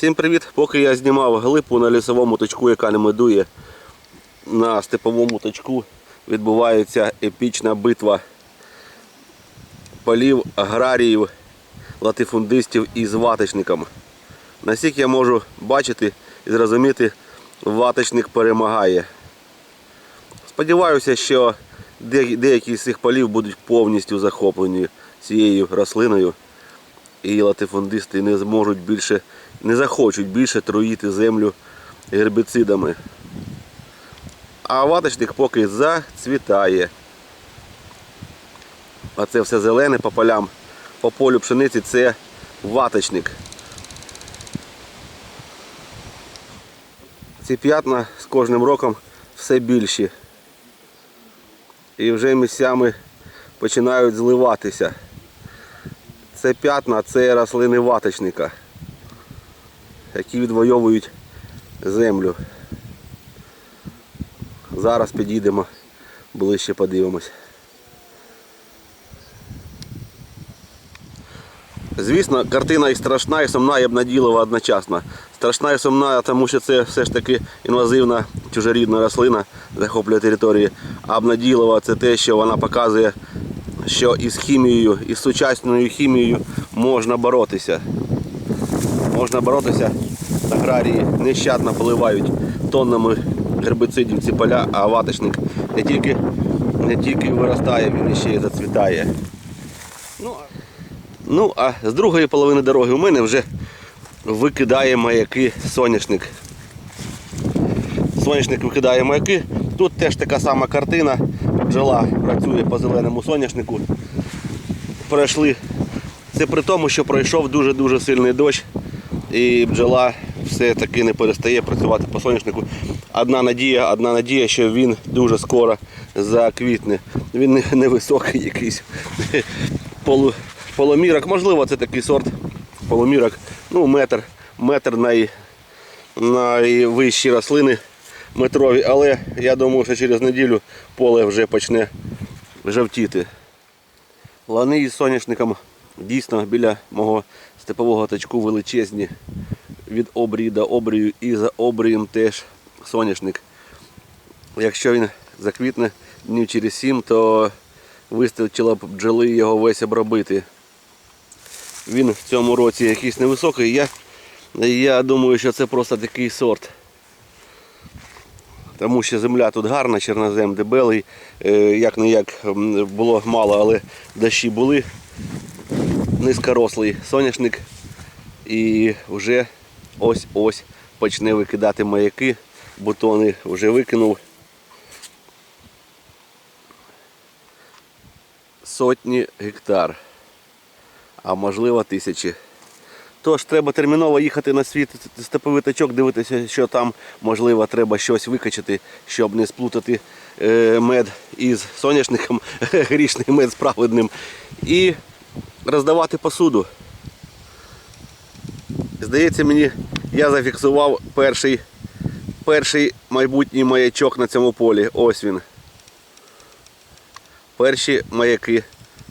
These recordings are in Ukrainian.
Всім привіт! Поки я знімав глипу на лісовому точку, яка не медує, на степовому точку відбувається епічна битва полів аграріїв, латифундистів із ваточником. Наскільки я можу бачити і зрозуміти, ваточник перемагає. Сподіваюся, що деякі з цих полів будуть повністю захоплені цією рослиною і латифундисти не зможуть більше, не захочуть більше труїти землю гербіцидами. А ваточник поки зацвітає. А це все зелене по полям, по полю пшениці це ваточник. Ці п'ятна з кожним роком все більші. І вже місцями починають зливатися. Це п'ятна, це рослини ваточника, які відвоюють землю. Зараз підійдемо ближче подивимось. Звісно, картина і страшна, і сумна, і обнаділова одночасно. Страшна і сумна, тому що це все ж таки інвазивна чужорідна рослина захоплює території. А обнаділова це те, що вона показує, що із хімією, із сучасною хімією можна боротися. Можна боротися. Аграрії нещадно поливають тоннами гербицидів ці поля, а ваточник не тільки, не тільки виростає, він ще й зацвітає. Ну, а- Ну, а з другої половини дороги у мене вже викидає маяки соняшник. Соняшник викидає маяки. Тут теж така сама картина. Бджола працює по зеленому соняшнику. Пройшли. Це при тому, що пройшов дуже-дуже сильний дощ, і бджола все-таки не перестає працювати по соняшнику. Одна надія, одна надія, що він дуже скоро заквітне. Він невисокий якийсь полу, полумірок. Можливо, це такий сорт полумірок. Ну, метр, метр най, найвищі рослини метрові, але я думаю, що через неділю поле вже почне жовтіти. Лани із соняшником дійсно біля мого степового тачку величезні від обрії до обрію і за обрієм теж соняшник. Якщо він заквітне днів через сім, то вистачило б бджоли його весь обробити. Він в цьому році якийсь невисокий. Я, я думаю, що це просто такий сорт. Тому що земля тут гарна, чорнозем дебелий. Як не як було мало, але дощі були. Низькорослий соняшник. І вже ось-ось почне викидати маяки. Бутони вже викинув. Сотні гектар, а можливо тисячі. Тож треба терміново їхати на свій степовий тачок, дивитися, що там можливо треба щось викачати, щоб не сплутати е, мед із соняшником, грішний мед з праведним. І роздавати посуду. Здається мені, я зафіксував перший, перший майбутній маячок на цьому полі. Ось він. Перші маяки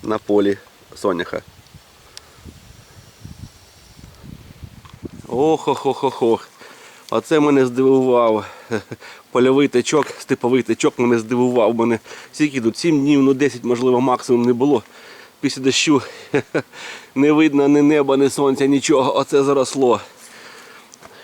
на полі соняха. Ох-ох-ох-ох. Оце мене здивував. Польовий течок, степовий течок мене здивував. Мене скільки тут 7 днів, ну 10, можливо, максимум не було. Після дощу не видно ні неба, ні сонця, нічого. Оце заросло.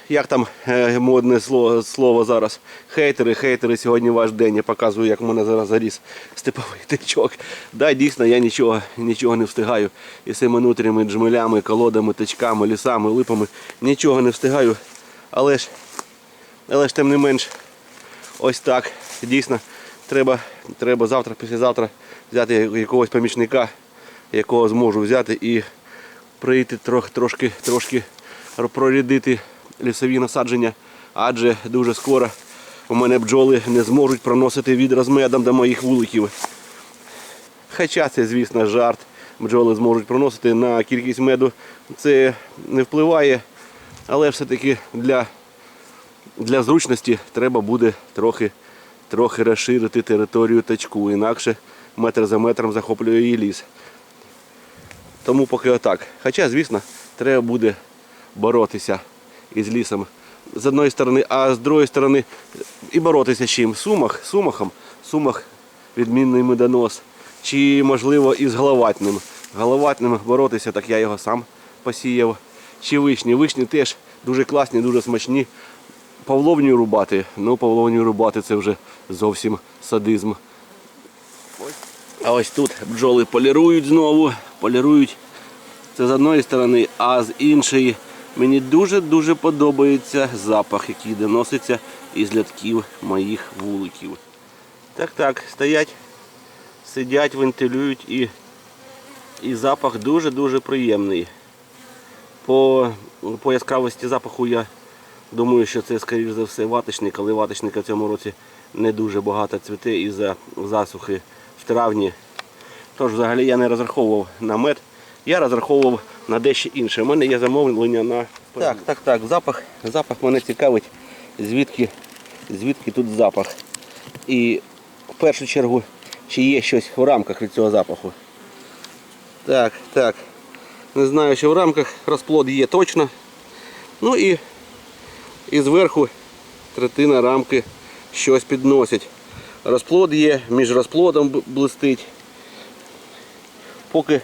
Як там е, модне слово, зараз? Хейтери, хейтери, сьогодні ваш день. Я показую, як в мене зараз заріс степовий течок. Да, дійсно, я нічого, нічого не встигаю. І цими внутрішніми джмелями, колодами, течками, лісами, липами. Нічого не встигаю. Але ж, але ж тим не менш, ось так. Дійсно, треба, треба завтра, післязавтра взяти якогось помічника, якого зможу взяти і прийти трох, трошки, трошки прорядити лісові насадження, адже дуже скоро у мене бджоли не зможуть проносити відра з медом до моїх вуликів. Хоча це, звісно, жарт. Бджоли зможуть проносити на кількість меду. Це не впливає, але все-таки для, для зручності треба буде трохи, трохи розширити територію тачку, інакше метр за метром захоплює її ліс. Тому поки отак. Хоча, звісно, треба буде боротися із лісом. З одної сторони, а з другої сторони і боротися з чим? Сумах, сумахом, сумах відмінний медонос. Чи можливо із головатним. Головатним боротися, так я його сам посіяв. Чи вишні. Вишні теж дуже класні, дуже смачні. Павловню рубати, ну павловню рубати це вже зовсім садизм. А ось тут бджоли полірують знову, полірують. Це з одної сторони, а з іншої мені дуже-дуже подобається запах, який доноситься із лядків моїх вуликів. Так, так, стоять, сидять, вентилюють і, і запах дуже-дуже приємний. По, по яскравості запаху я думаю, що це, скоріш за все, ваточник, але ваточника в цьому році не дуже багато цвіте із-за засухи травні. Тож взагалі я не розраховував на мед, я розраховував на дещо інше. У мене є замовлення на. Так, так, так, запах. Запах мене цікавить, звідки, звідки тут запах. І в першу чергу, чи є щось в рамках від цього запаху. Так, так. Не знаю, що в рамках розплод є точно. Ну і, і зверху третина рамки щось підносить. Розплод є, між розплодом блистить. Поки,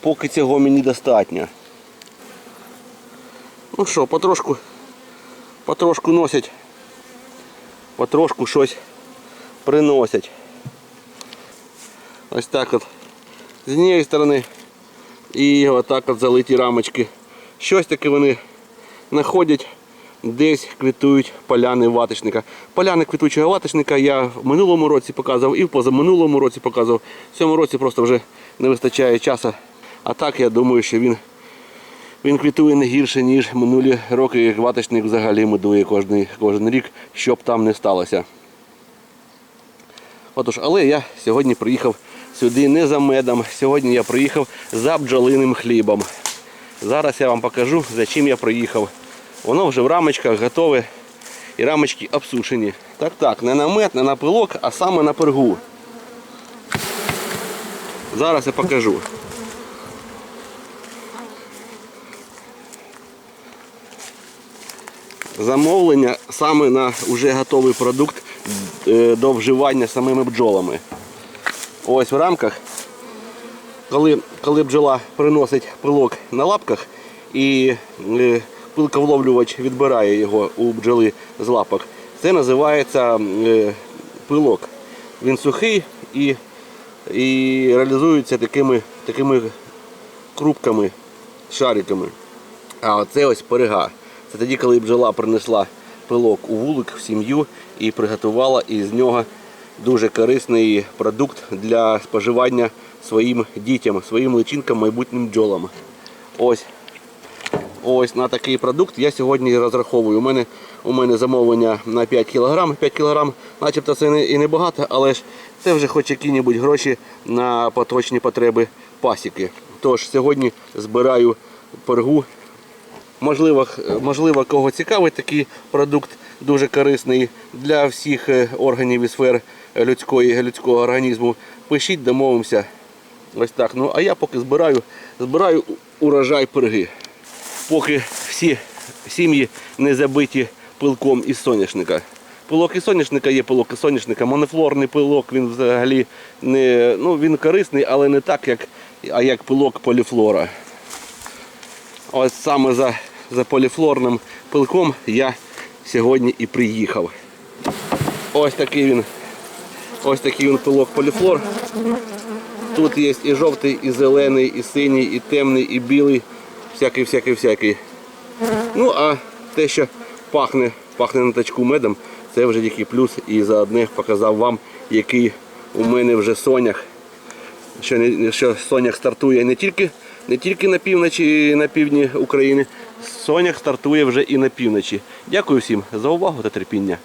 поки цього мені достатньо. Ну що, потрошку, потрошку носять, потрошку щось приносять. Ось так от. З однієї сторони і отак от залиті рамочки. Щось таке вони знаходять, десь квітують поляни ваточника. Поляни квітучого ваточника я в минулому році показував і в позаминулому році показував. В цьому році просто вже не вистачає часу. А так я думаю, що він, він квітує не гірше, ніж минулі роки, як ваточник взагалі медує кожен, кожен рік, що б там не сталося. Отож, але я сьогодні приїхав сюди не за медом. Сьогодні я приїхав за бджолиним хлібом. Зараз я вам покажу, за чим я приїхав. Воно вже в рамочках готове і рамочки обсушені. Так, так, не на мед, не на пилок, а саме на пергу. Зараз я покажу. Замовлення саме на вже готовий продукт е, до вживання самими бджолами. Ось в рамках, коли, коли бджола приносить пилок на лапках і е, пилковловлювач відбирає його у бджоли з лапок, це називається е, пилок. Він сухий і, і реалізується такими, такими крупками, шариками. А оце ось перега. Це тоді, коли бджола принесла пилок у вулик в сім'ю і приготувала із нього дуже корисний продукт для споживання своїм дітям, своїм личинкам, майбутнім бджолам. Ось. Ось на такий продукт я сьогодні розраховую. У мене, у мене замовлення на 5 кг. 5 кг, начебто це не, і не багато, але ж це вже хоч які-небудь гроші на поточні потреби пасіки. Тож сьогодні збираю пергу Можливо, можливо, кого цікавить такий продукт, дуже корисний для всіх е, органів і сфер людської, людського організму. Пишіть, домовимося. Ось так. Ну а я поки збираю, збираю урожай перги. Поки всі сім'ї не забиті пилком із соняшника. Пилок із соняшника є пилок із соняшника. Монофлорний пилок він взагалі не ну, він корисний, але не так, як, а як пилок поліфлора. Ось саме за, за поліфлорним пилком я сьогодні і приїхав. Ось такий він. Ось такий він пилок поліфлор. Тут є і жовтий, і зелений, і синій, і темний, і білий. Всякий, всякий, всякий. Ну а те, що пахне, пахне на тачку медом, це вже тільки плюс. І заодне показав вам, який у мене вже сонях що, не, що Сонях стартує не тільки, не тільки на півночі і на півдні України, Сонях стартує вже і на півночі. Дякую всім за увагу та терпіння.